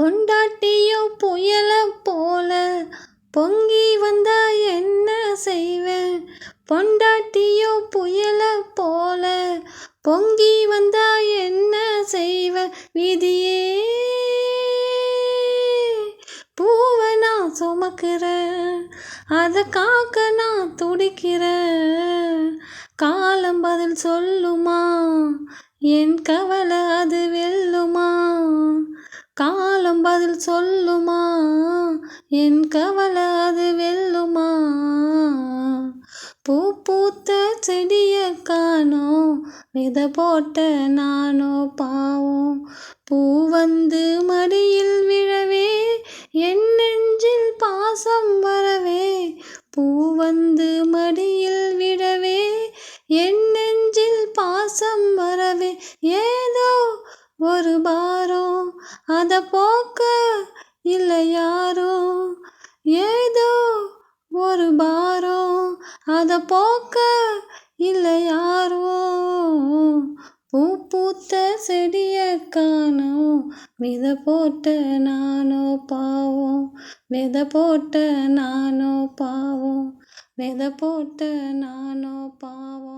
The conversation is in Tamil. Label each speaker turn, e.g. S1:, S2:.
S1: பொண்டாட்டியோ புயல போல பொங்கி வந்தா என்ன செய்வேன்? பொண்டாட்டியோ புயல போல பொங்கி வந்தா என்ன செய்வேன்? விதியே பூவை நான் சுமக்கிறேன் அதை காக்க நான் துடிக்கிறேன். காலம் பதில் சொல்லுமா? என் கவலை அது வெல்லுமா? கா பதில் சொல்லுமா? என் கவலை அது வெல்லுமா? பூ பூத்த செடிய காணோம் வித போட்ட நானோ பாவம் பூ வந்து மடியில் விழவே என் நெஞ்சில் பாசம் வரவே. பூ வந்து மடியில் விழவே என் நெஞ்சில் பாசம் வரவே. ஏதோ ஒரு பாரம் அத போக்க இல்லை யாரோ? ஏதோ ஒரு பாரோ. அத போக்க இல்லை யாரோ? பூ பூத்த செடிய காணோம் வித போட்ட நானோ பாவோம் வித போட்ட நானோ பாவோம் வித போட்ட நானோ பாவோம்